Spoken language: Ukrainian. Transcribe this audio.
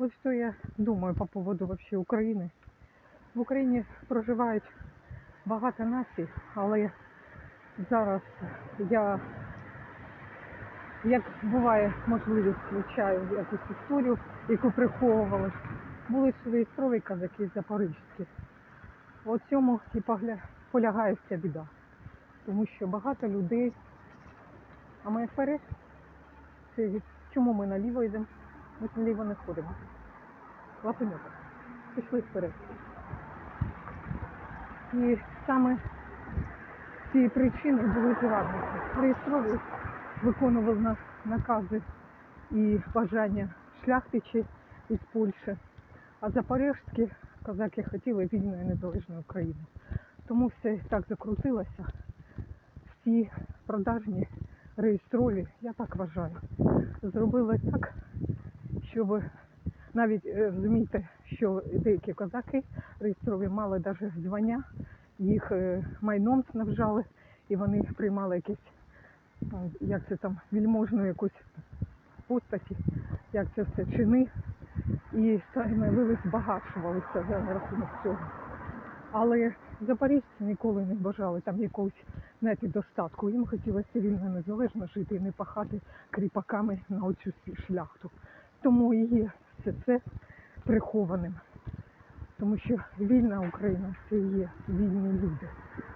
Вот что я думаю по поводу вообще України. В Україні проживають багато націй, але зараз я, як буває можливість, вивчаю якусь історію, яку приховували. Були ж реєстрові казаки запорізькі. От цьому і полягає вся біда. Тому що багато людей. А ми вперед? Це чому ми наліво йдемо? Ми наліво не ходимо. Лапеньок. Пішли вперед. І саме цієї причини були зрадники. Реєстрові виконували на- накази і бажання шляхтичі із Польщі. А запорізькі козаки хотіли вільної незалежної України. Тому все так закрутилося. Всі продажні реєстрові, я так вважаю, зробили так, щоб навіть е, розумієте, що деякі козаки реєстрові мали навіть звання, їх е, майном снабжали, і вони приймали якісь, ну, як це там, вільможну якусь постаті, як це все чини, і становились, збагачувалися за рахунок цього. Але запоріжці ніколи не бажали там якогось знаєте, достатку. Їм хотілося вільно незалежно жити і не пахати кріпаками на оцю шляхту. Тому і є все це прихованим. Тому що вільна Україна це є вільні люди.